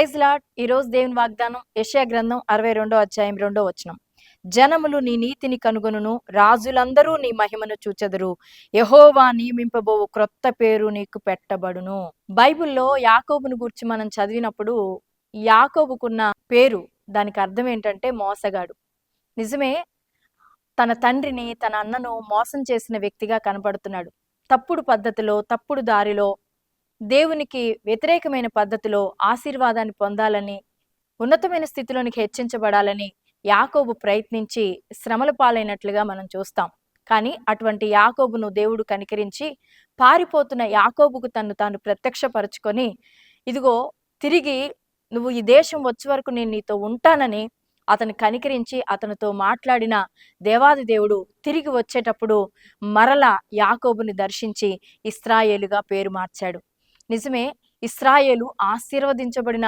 Praise lord ఈరోజు దేవుని వాగ్దానం యెషయా గ్రంథం అరవై రెండో అధ్యాయం రెండో వచనం. జనములు నీ నీతిని కనుగొనును రాజులందరూ నీ మహిమను చూచెదరు. యహోవా నియమింపబోవు క్రొత్త పేరు నీకు పెట్టబడును. బైబిల్లో యాకోబును గురించి మనం చదివినప్పుడు యాకోబుకున్న పేరు దానికి అర్థం ఏంటంటే మోసగాడు. నిజమే తన తండ్రిని తన అన్నను మోసం చేసిన వ్యక్తిగా కనబడుతున్నాడు. తప్పుడు పద్ధతిలో తప్పుడు దారిలో దేవునికి వ్యతిరేకమైన పద్ధతిలో ఆశీర్వాదాన్ని పొందాలని ఉన్నతమైన స్థితిలోనికి హెచ్చించబడాలని యాకోబు ప్రయత్నించి శ్రమల పాలైనట్లుగా మనం చూస్తాం. కానీ అటువంటి యాకోబును దేవుడు కనికరించి పారిపోతున్న యాకోబుకు తను తాను ప్రత్యక్షపరుచుకొని ఇదిగో తిరిగి నువ్వు ఈ దేశం వచ్చే వరకు నేను నీతో ఉంటానని అతను కనికరించి అతనితో మాట్లాడిన దేవాది దేవుడు తిరిగి వచ్చేటప్పుడు మరల యాకోబుని దర్శించి ఇస్రాయేలుగా పేరు మార్చాడు. నిజమే ఇస్రాయేలు ఆశీర్వదించబడిన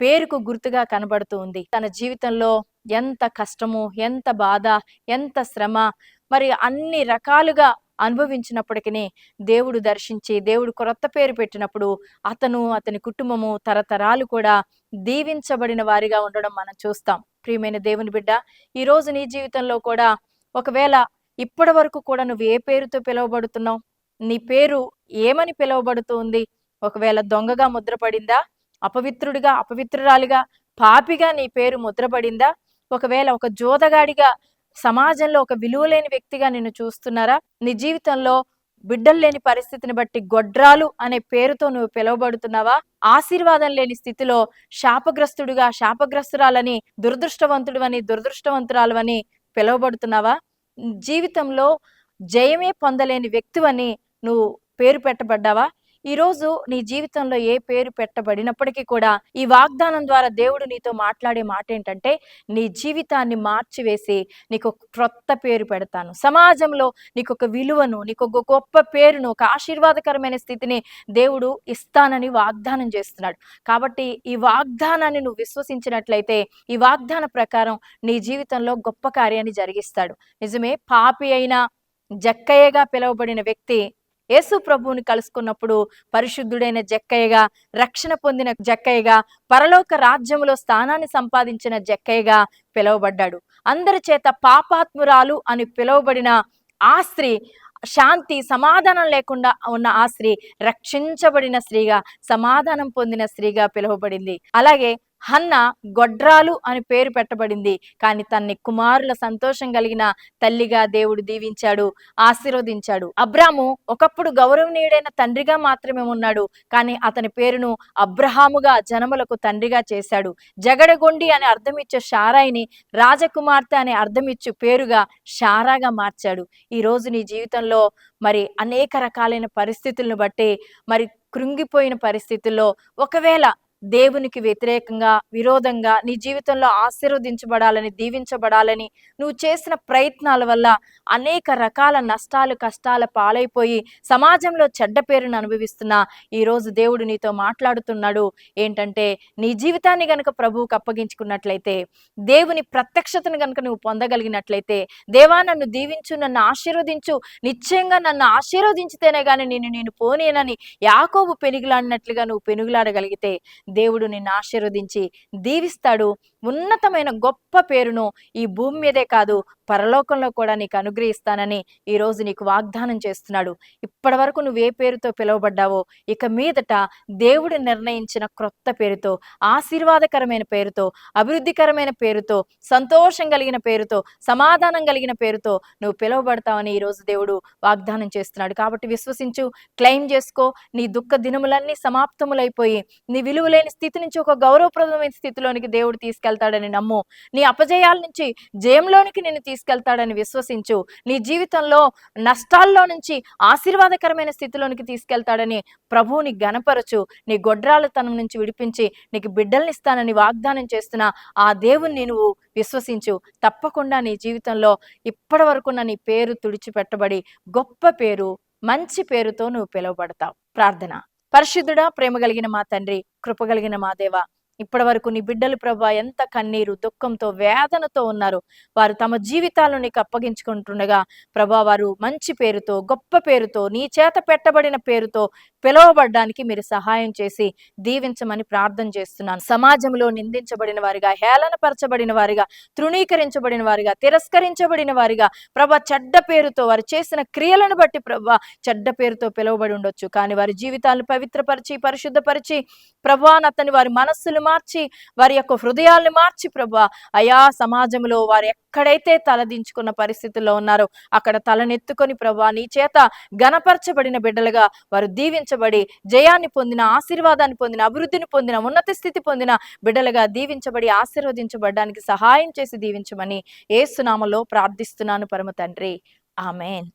పేరుకు గుర్తుగా కనబడుతూ ఉంది. తన జీవితంలో ఎంత కష్టము ఎంత బాధ ఎంత శ్రమ మరి అన్ని రకాలుగా అనుభవించినప్పటికీ దేవుడు దర్శించి దేవుడు క్రొత్త పేరు పెట్టినప్పుడు అతను అతని కుటుంబము తరతరాలు కూడా దీవించబడిన వారిగా ఉండడం మనం చూస్తాం. ప్రియమైన దేవుని బిడ్డ ఈ రోజు నీ జీవితంలో కూడా ఒకవేళ ఇప్పటి వరకు కూడా నువ్వు ఏ పేరుతో పిలువబడుతున్నావు? నీ పేరు ఏమని పిలువబడుతుంది ఒకవేళ దొంగగా ముద్రపడిందా? అపవిత్రుడిగా అపవిత్రురాలిగా పాపిగా నీ పేరు ముద్రపడిందా? ఒకవేళ ఒక జోదగాడిగా సమాజంలో ఒక విలువలేని వ్యక్తిగా నిన్ను చూస్తున్నారా? నీ జీవితంలో బిడ్డలు లేని పరిస్థితిని బట్టి గొడ్రాలు అనే పేరుతో నువ్వు పిలువబడుతున్నావా? ఆశీర్వాదం లేని స్థితిలో శాపగ్రస్తుడుగా శాపగ్రస్తురాలని దురదృష్టవంతుడు అని దురదృష్టవంతురాలు అని పిలువబడుతున్నావా? జీవితంలో జయమే పొందలేని వ్యక్తివని నువ్వు పేరు పెట్టబడ్డావా? ఈరోజు నీ జీవితంలో ఏ పేరు పెట్టబడినప్పటికీ కూడా ఈ వాగ్దానం ద్వారా దేవుడు నీతో మాట్లాడే మాట ఏంటంటే నీ జీవితాన్ని మార్చివేసి నీకు ఒక క్రొత్త పేరు పెడతాను. సమాజంలో నీకు ఒక విలువను నీకు ఒక గొప్ప పేరును ఒక ఆశీర్వాదకరమైన స్థితిని దేవుడు ఇస్తానని వాగ్దానం చేస్తున్నాడు. కాబట్టి ఈ వాగ్దానాన్ని నువ్వు విశ్వసించినట్లయితే ఈ వాగ్దాన ప్రకారం నీ జీవితంలో గొప్ప కార్యాన్ని జరిగిస్తాడు. నిజమే పాపి అయిన జక్కయ్యగా పిలువబడిన వ్యక్తి యేసు ప్రభువుని కలుసుకున్నప్పుడు పరిశుద్ధుడైన జక్కయ్యగా రక్షణ పొందిన జక్కయ్యగా పరలోక రాజ్యములో స్థానాన్ని సంపాదించిన జక్కయ్యగా పిలువబడ్డాడు. అందరి చేత పాపాత్మురాలు అని పిలువబడిన ఆ స్త్రీ శాంతి సమాధానం లేకుండా ఉన్న ఆ స్త్రీ రక్షించబడిన స్త్రీగా సమాధానం పొందిన స్త్రీగా పిలువబడింది. అలాగే హన్న గొడ్రాలు అని పేరు పెట్టబడింది. కానీ తన్ని కుమారుల సంతోషం కలిగిన తల్లిగా దేవుడు దీవించాడు ఆశీర్వదించాడు. అబ్రాము ఒకప్పుడు గౌరవనీయుడైన తండ్రిగా మాత్రమే ఉన్నాడు. కానీ అతని పేరును అబ్రహాముగా జనములకు తండ్రిగా చేశాడు. జగడగొండి అని అర్థమిచ్చే షారాయిని రాజకుమార్తె అనే అర్థమిచ్చు పేరుగా షారాగా మార్చాడు. ఈరోజు నీ జీవితంలో మరి అనేక రకాలైన పరిస్థితులను బట్టి మరి కృంగిపోయిన పరిస్థితుల్లో ఒకవేళ దేవునికి వ్యతిరేకంగా విరోధంగా నీ జీవితంలో ఆశీర్వదించబడాలని దీవించబడాలని నువ్వు చేసిన ప్రయత్నాల వల్ల అనేక రకాల నష్టాలు కష్టాల పాలైపోయి సమాజంలో చెడ్డ పేరును అనుభవిస్తున్నా ఈరోజు దేవుడు నీతో మాట్లాడుతున్నాడు. ఏంటంటే నీ జీవితాన్ని గనుక ప్రభువుకు అప్పగించుకున్నట్లయితే దేవుని ప్రత్యక్షతను గనుక నువ్వు పొందగలిగినట్లయితే దేవా నన్ను దీవించు నన్ను ఆశీర్వదించు నిశ్చయంగా నన్ను ఆశీర్వదించితేనే కానీ నేను నేను పోనేనని యాకోబు పెనుగులాడినట్లుగా నువ్వు పెనుగులాడగలిగితే దేవుడు నిన్ను ఆశీర్వదించి దీవిస్తాడు. ఉన్నతమైన గొప్ప పేరును ఈ భూమి మీదే కాదు పరలోకంలో కూడా నీకు అనుగ్రహిస్తానని ఈ రోజు నీకు వాగ్దానం చేస్తున్నాడు. ఇప్పటి వరకు నువ్వు ఏ పేరుతో పిలువబడ్డావో ఇక మీదట దేవుడు నిర్ణయించిన క్రొత్త పేరుతో ఆశీర్వాదకరమైన పేరుతో అభివృద్ధికరమైన పేరుతో సంతోషం కలిగిన పేరుతో సమాధానం కలిగిన పేరుతో నువ్వు పిలువబడతావని ఈరోజు దేవుడు వాగ్దానం చేస్తున్నాడు. కాబట్టి విశ్వసించు క్లెయిమ్ చేసుకో. నీ దుఃఖ దినములన్నీ సమాప్తములైపోయి నీ లేని స్థితి నుంచి ఒక గౌరవప్రదమైన స్థితిలోనికి దేవుడు తీసుకెళ్తాడని నమ్ము. నీ అపజయాల నుంచి జయంలోనికి నిన్ను తీసుకెళ్తాడని విశ్వసించు. నీ జీవితంలో నష్టాల్లో నుంచి ఆశీర్వాదకరమైన స్థితిలోనికి తీసుకెళ్తాడని ప్రభువుని గనపరచు నీ గొడ్రాలతనం నుంచి విడిపించి నీకు బిడ్డల్నిస్తానని వాగ్దానం చేస్తున్న ఆ దేవుణ్ణి నువ్వు విశ్వసించు. తప్పకుండా నీ జీవితంలో ఇప్పటి వరకున్న నీ పేరు తుడిచిపెట్టబడి గొప్ప పేరు మంచి పేరుతో నువ్వు పిలువబడతావు. ప్రార్థన. పరిశుద్ధుడా ప్రేమ కలిగిన మా తండ్రి కృప కలిగిన మా దేవ. ఇప్పటి వరకు నీ బిడ్డలు ప్రభా ఎంత కన్నీరు దుఃఖంతో వేదనతో ఉన్నారు. వారు తమ జీవితాలను నీకు అప్పగించుకుంటుండగా ప్రభా వారు మంచి పేరుతో గొప్ప పేరుతో నీ చేత పెట్టబడిన పేరుతో పిలువబడడానికి మీరు సహాయం చేసి దీవించమని ప్రార్థన చేస్తున్నాను. సమాజంలో నిందించబడిన వారిగా హేళనపరచబడిన వారిగా తృణీకరించబడిన వారిగా తిరస్కరించబడిన వారిగా ప్రభా చెడ్డ పేరుతో వారు చేసిన క్రియలను బట్టి ప్రభా చెడ్డ పేరుతో పిలువబడి ఉండొచ్చు. కానీ వారి జీవితాలను పవిత్రపరిచి పరిశుద్ధపరిచి ప్రభా అతని వారి మనస్సులు మార్చి వారి యొక్క హృదయాల్ని మార్చి ప్రభా. అయా సమాజంలో వారు ఎక్కడైతే తలదించుకున్న పరిస్థితుల్లో ఉన్నారో అక్కడ తలనెత్తుకొని ప్రభా నీ చేత గణపరచబడిన బిడ్డలుగా వారు దీవించబడి జయాన్ని పొందిన ఆశీర్వాదాన్ని పొందిన అభివృద్ధిని పొందిన ఉన్నత స్థితి పొందిన బిడ్డలుగా దీవించబడి ఆశీర్వదించబడడానికి సహాయం చేసి దీవించమని ఏసునామలో ప్రార్థిస్తున్నాను పరమ తండ్రి. ఆమెన్.